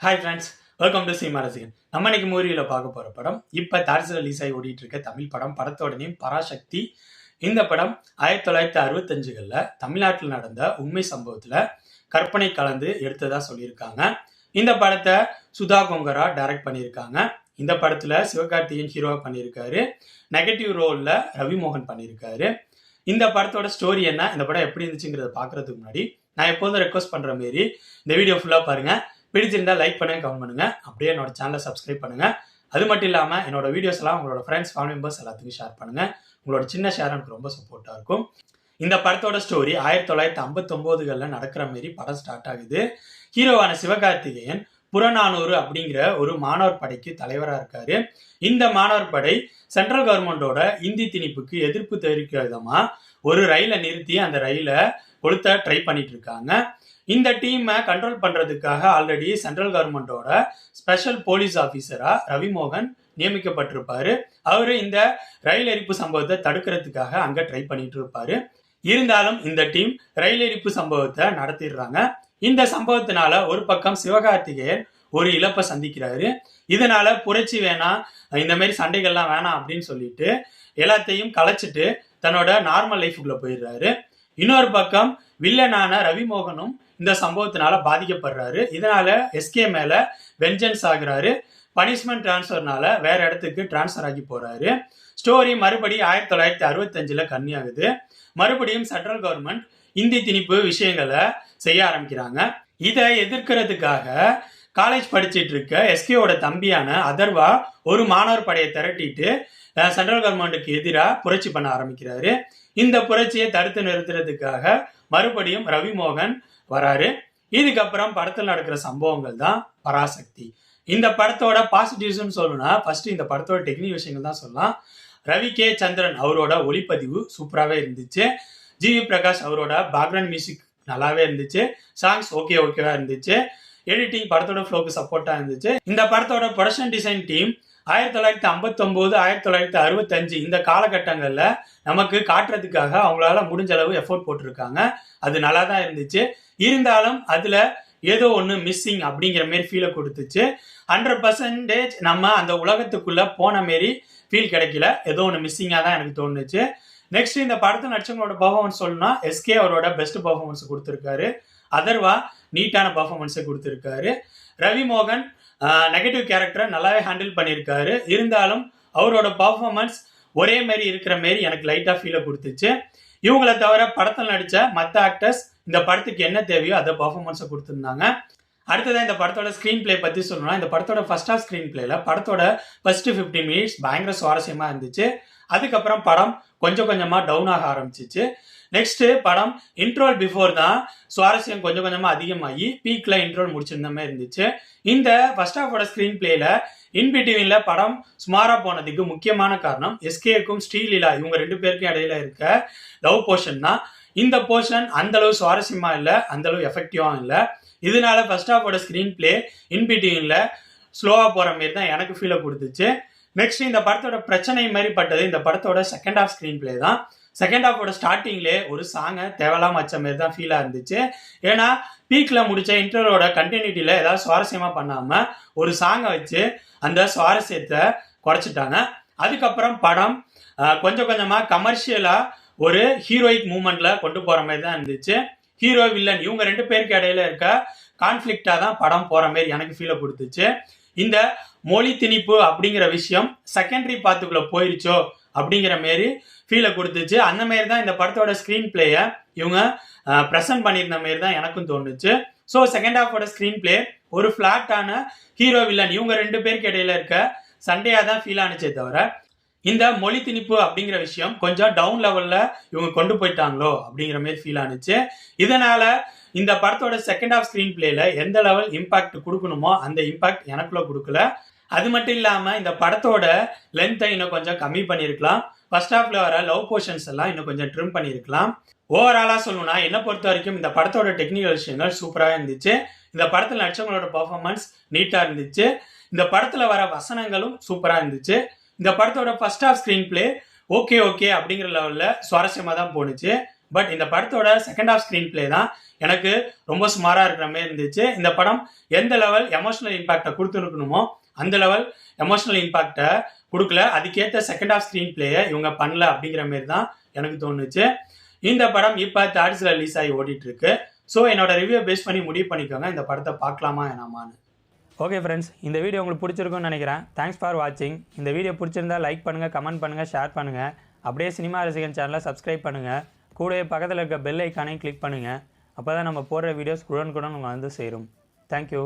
Hi friends welcome to cinema Rasigan நம்ம இன்னைக்கு மூவியில் பார்க்க போகிற படம் இப்போ தாரிசு ரிலீஸ் ஆகி ஓடிட்டு இருக்க தமிழ் படம் படத்தோட நேம் பராசக்தி. இந்த படம் ஆயிரத்தி தொள்ளாயிரத்தி அறுபத்தஞ்சுகளில் தமிழ்நாட்டில் நடந்த உண்மை சம்பவத்தில் கற்பனை கலந்து எடுத்ததாக சொல்லியிருக்காங்க. இந்த படத்தை சுதா கொங்கரா டைரக்ட் பண்ணியிருக்காங்க. இந்த படத்தில் சிவகார்த்திகேயன் ஹீரோவா பண்ணியிருக்காரு. நெகட்டிவ் ரோலில் ரவிமோகன் பண்ணியிருக்காரு. இந்த படத்தோட ஸ்டோரி என்ன? இந்த படம் எப்படி இருந்துச்சுங்கிறத பார்க்கறதுக்கு முன்னாடி நான் எப்போதும் ரெக்வஸ்ட் பண்ணுற மாரி இந்த வீடியோ ஃபுல்லாக பாருங்கள் பிடிச்சிருந்தா லைக் பண்ணுங்க கமெண்ட் பண்ணுங்க. அப்படியே என்னோட சேனலை சப்ஸ்கிரைப் பண்ணுங்க. அது மட்டும் இல்லாமல் என்னோட வீடியோஸ் எல்லாம் உங்களோட ஃப்ரெண்ட்ஸ் ஃபேமிலி மெம்பர்ஸ் எல்லாத்துக்கும் ஷேர் பண்ணுங்க. உங்களோட சின்ன ஷேர் எனக்கு ரொம்ப சப்போர்ட்டாக இருக்கும். இந்த படத்தோட ஸ்டோரி ஆயிரத்தி தொள்ளாயிரத்தி ஐம்பத்தொம்போதுகளில் நடக்கிற மாரி படம் ஸ்டார்ட் ஆகுது. ஹீரோவான சிவகார்த்திகேயன் புறநானூறு அப்படிங்கிற ஒரு மாணவர் படைக்கு தலைவராக இருக்காரு. இந்த மாணவர் படை சென்ட்ரல் கவர்மெண்டோட இந்தி திணிப்புக்கு எதிர்ப்பு தெரிவிக்கிற விதமாக ஒரு ரயிலை நிறுத்தி அந்த ரயிலை கொளுத்த ட்ரை பண்ணிட்டு இருக்காங்க. இந்த டீமை கண்ட்ரோல் பண்ணுறதுக்காக ஆல்ரெடி சென்ட்ரல் கவர்மெண்ட்டோட ஸ்பெஷல் போலீஸ் ஆஃபீஸராக ரவிமோகன் நியமிக்கப்பட்டிருப்பாரு. அவர் இந்த ரயில் எரிப்பு சம்பவத்தை தடுக்கிறதுக்காக அங்கே ட்ரை பண்ணிட்டு இருப்பாரு இருந்தாலும் இந்த டீம் ரயில் எரிப்பு சம்பவத்தை நடத்திடுறாங்க. இந்த சம்பவத்தினால ஒரு பக்கம் சிவகார்த்திகேயன் ஒரு இழப்பை சந்திக்கிறாரு. இதனால புரட்சி வேணாம் இந்த மாதிரி சண்டைகள்லாம் வேணாம் அப்படின்னு சொல்லிட்டு எல்லாத்தையும் கலைச்சிட்டு தன்னோட நார்மல் லைஃபுக்குள்ள போயிடுறாரு. இன்னொரு பக்கம் வில்லனான ரவிமோகனும் இந்த சம்பவத்தினால பாதிக்கப்படுறாரு. இதனால எஸ்கே மேல வெஞ்சன்ஸ் ஆகுறாரு. பனிஷ்மெண்ட் டிரான்ஸ்ஃபர்னால வேற இடத்துக்கு டிரான்ஸ்ஃபர் ஆகி போறாரு. ஸ்டோரி மறுபடியும் ஆயிரத்தி தொள்ளாயிரத்தி அறுபத்தஞ்சில் கன்னியாகுது மறுபடியும் சென்ட்ரல் கவர்மெண்ட் இந்தி திணிப்பு விஷயங்களை செய்ய ஆரம்பிக்கிறாங்க. இதை எதிர்க்கிறதுக்காக காலேஜ் படிச்சிட்டு இருக்க எஸ்கேவோட தம்பியான அதர்வா ஒரு மாணவர் படையை திரட்டிட்டு சென்ட்ரல் கவர்மெண்ட்டுக்கு எதிராக புரட்சி பண்ண ஆரம்பிக்கிறாரு. இந்த புரட்சியை தடுத்து நிறுத்துறதுக்காக மறுபடியும் ரவிமோகன் வராரு. இதுக்கப்புறம் படத்தில் நடக்கிற சம்பவங்கள் தான் பராசக்தி. இந்த படத்தோட பாசிட்டிவ்ஸ்னு சொல்லணும்னா ஃபர்ஸ்ட் இந்த படத்தோட டெக்னிக் விஷயங்கள் தான் சொல்லலாம். ரவி கே. சந்திரன் அவரோட ஒளிப்பதிவு சூப்பராகவே இருந்துச்சு. ஜிவி பிரகாஷ் அவரோட பேக்ரவுண்ட் மியூசிக் நல்லாவே இருந்துச்சு. சாங்ஸ் ஓகே ஓகேவா இருந்துச்சு. எடிட்டிங் படத்தோட ஃப்ளோக்கு சப்போர்ட்டாக இருந்துச்சு. இந்த படத்தோட ப்ரொடக்ஷன் டிசைன் டீம் ஆயிரத்தி தொள்ளாயிரத்தி ஐம்பத்தொம்போது ஆயிரத்தி தொள்ளாயிரத்தி அறுபத்தஞ்சு இந்த காலகட்டங்களில் நமக்கு காட்டுறதுக்காக அவங்களால முடிஞ்ச அளவு எஃபோர்ட் போட்டிருக்காங்க. அது நல்லா தான் இருந்துச்சு. இருந்தாலும் அதில் ஏதோ ஒன்று மிஸ்ஸிங் அப்படிங்கிற மாரி ஃபீலை கொடுத்துச்சு. ஹண்ட்ரட் பர்சன்டேஜ் நம்ம அந்த உலகத்துக்குள்ளே போன மாரி ஃபீல் கிடைக்கல. ஏதோ ஒன்று மிஸ்ஸிங்காக தான் எனக்கு தோணுச்சு. நெக்ஸ்ட் இந்த படத்தில் நடிச்சவங்களோட பர்ஃபார்மன்ஸ் சொல்லணும்னா எஸ்கே அவரோட பெஸ்ட் பர்ஃபார்மன்ஸ் கொடுத்துருக்காரு. அதர்வா நீட்டான பர்ஃபார்மன்ஸை கொடுத்துருக்காரு. ரவி மோகன் நெகட்டிவ் கேரக்டரை நல்லாவே ஹேண்டில் பண்ணியிருக்காரு. இருந்தாலும் அவரோட பர்ஃபார்மன்ஸ் ஒரே மாரி இருக்கிற மாரி எனக்கு லைட்டாக ஃபீலை கொடுத்துச்சு. இவங்கள தவிர படத்தில் நடித்த மற்ற ஆக்டர்ஸ் இந்த படத்துக்கு என்ன தேவையோ அதை பர்ஃபார்மன்ஸை கொடுத்துருந்தாங்க. அடுத்ததான் இந்த படத்தோட ஸ்க்ரீன் பிளே பற்றி சொல்லணும்னா இந்த படத்தோட ஃபர்ஸ்ட் ஆஃப் ஸ்க்ரீன் பிளேல படத்தோட ஃபர்ஸ்ட் ஃபிஃப்டீன் மினிட்ஸ் பயங்கர சுவாரஸ்யமாக இருந்துச்சு. அதுக்கப்புறம் படம் கொஞ்சம் கொஞ்சமாக டவுன் ஆக ஆரம்பிச்சிச்சு. நெக்ஸ்ட் படம் இன்ட்ரோல் பிஃபோர் தான். சுவாரஸ்யம் கொஞ்சம் கொஞ்சமாக அதிகமாகி பீக்ல இன்ட்ரோல் முடிச்சிருந்த மாதிரி இருந்துச்சு. இந்த ஃபர்ஸ்ட் ஆஃபோட ஸ்க்ரீன் பிளேல இன்பிட்வீன்ல படம் சுமாரா போனதுக்கு முக்கியமான காரணம் எஸ்கேக்கும் ஸ்ரீலீலா இவங்க ரெண்டு பேருக்கும் இடையில இருக்க லவ் போர்ஷன் தான். இந்த போர்ஷன் அந்த அளவு சுவாரஸ்யமா இல்லை அந்த அளவு எஃபெக்டிவா இல்லை. இதனால ஃபர்ஸ்ட் ஆஃபோட ஸ்க்ரீன் பிளே இன்பிட்வீன்ல ஸ்லோவா போற மாதிரி தான் எனக்கு ஃபீலை கொடுத்துச்சு. நெக்ஸ்ட் இந்த படத்தோட பிரச்சனை மாதிரி பட்டது இந்த படத்தோட செகண்ட் ஆஃப் ஸ்க்ரீன் பிளே தான். செகண்ட் ஹாஃபோட ஸ்டார்டிங்லே ஒரு சாங்கை தேவலாம் வச்ச மாதிரி தான் ஃபீலாக இருந்துச்சு. ஏன்னா பீக்கில் முடித்த இன்டர்வலோட கண்டினியூட்டியில் ஏதாவது சுவாரஸ்யமாக பண்ணாமல் ஒரு சாங்கை வச்சு அந்த சுவாரஸ்யத்தை குறைச்சிட்டாங்க. அதுக்கப்புறம் படம் கொஞ்சம் கொஞ்சமாக கமர்ஷியலாக ஒரு ஹீரோயிக் மூமெண்ட்டில் கொண்டு போகிற மாதிரி தான் இருந்துச்சு. ஹீரோ வில்லன் இவங்க ரெண்டு பேருக்கு இடையில இருக்க கான்ஃப்ளிக்டாக தான் படம் போகிற மாதிரி எனக்கு ஃபீலை கொடுத்துச்சு. இந்த மொழி திணிப்பு அப்படிங்கிற விஷயம் செகண்டரி பாத்துக்குள்ள போயிருச்சோ அப்படிங்கிற மாரி ஃபீலை கொடுத்துச்சு. அந்த மாரி தான் இந்த படத்தோட ஸ்க்ரீன் பிளேயை இவங்க ப்ரெசென்ட் பண்ணியிருந்த மாரி தான் எனக்கும் தோணுச்சு. ஸோ செகண்ட் ஹாஃபோட ஸ்க்ரீன் பிளே ஒரு ஃப்ளாட்டான ஹீரோ வில்லன் இவங்க ரெண்டு பேருக்கு இடையில இருக்க சண்டையாக தான் ஃபீல் ஆனுச்சே தவிர இந்த மொழி திணிப்பு அப்படிங்கிற விஷயம் கொஞ்சம் டவுன் லெவலில் இவங்க கொண்டு போயிட்டாங்களோ அப்படிங்கிற மாதிரி ஃபீல் ஆனுச்சு. இதனால் இந்த படத்தோட செகண்ட் ஆஃப் ஸ்க்ரீன் பிளேல எந்த லெவல் இம்பாக்ட் கொடுக்கணுமோ அந்த இம்பாக்ட் எனக்குள்ள கொடுக்கல. அது மட்டும் இல்லாமல் இந்த படத்தோட லென்த்தை இன்னும் கொஞ்சம் கம்மி பண்ணியிருக்கலாம். ஃபர்ஸ்ட் ஹாஃப்ல வர லவ் போர்ஷன்ஸ் எல்லாம் இன்னும் கொஞ்சம் ட்ரிம் பண்ணியிருக்கலாம். ஓவராலாக சொல்லணும்னா என்ன பொறுத்த வரைக்கும் இந்த படத்தோட டெக்னிக்கல் விஷயங்கள் சூப்பராக இருந்துச்சு. இந்த படத்தில் நடிச்சவங்களோட பர்ஃபார்மன்ஸ் நீட்டாக இருந்துச்சு. இந்த படத்தில் வர வசனங்களும் சூப்பராக இருந்துச்சு. இந்த படத்தோட first half screenplay okay okay அப்படிங்கிற லெவலில் சுவாரஸ்யமாக தான் போணுச்சு. பட் இந்த படத்தோட செகண்ட் ஆஃப் ஸ்க்ரீன் ப்ளே தான் எனக்கு ரொம்ப சுமாராக இருக்கிற மாதிரி இருந்துச்சு. இந்த படம் எந்த லெவல் எமோஷனல் இம்பாக்டை கொடுத்துருக்கணுமோ அந்த லெவல் எமோஷனல் இம்பாக்டை கொடுக்கல. அதுக்கேற்ற செகண்ட் ஆஃப் ஸ்க்ரீன் பிளேயை இவங்க பண்ணல அப்படிங்கிற மாதிரி தான் எனக்கு தோணுச்சு. இந்த படம் இப்போ தேர்ட்ஸில் ரிலீஸ் ஆகி ஓடிட்டு இருக்கு ஸோ என்னோட ரிவ்யூ பேஸ் பண்ணி முடிவு பண்ணிக்கோங்க. இந்த படத்தை பார்க்கலாமா என்னமான்னு ஓகே ஃப்ரெண்ட்ஸ் இந்த வீடியோ உங்களுக்கு பிடிச்சிருக்கும்னு நினைக்கிறேன். தேங்க்ஸ் ஃபார் வாட்சிங் இந்த வீடியோ பிடிச்சிருந்தா லைக் பண்ணுங்கள் கமெண்ட் பண்ணுங்கள் ஷேர் பண்ணுங்கள் அப்படியே சினிமா ரசிகன் சேனலை சப்ஸ்கிரைப் பண்ணுங்கள் கூடவே பக்கத்தில் இருக்க பெல் ஐக்கானையும் கிளிக் பண்ணுங்கள் அப்போ தான் நம்ம போடுற வீடியோஸ் உடனுக்குடன் உங்களுக்கு வந்து சேரும். தேங்க்யூ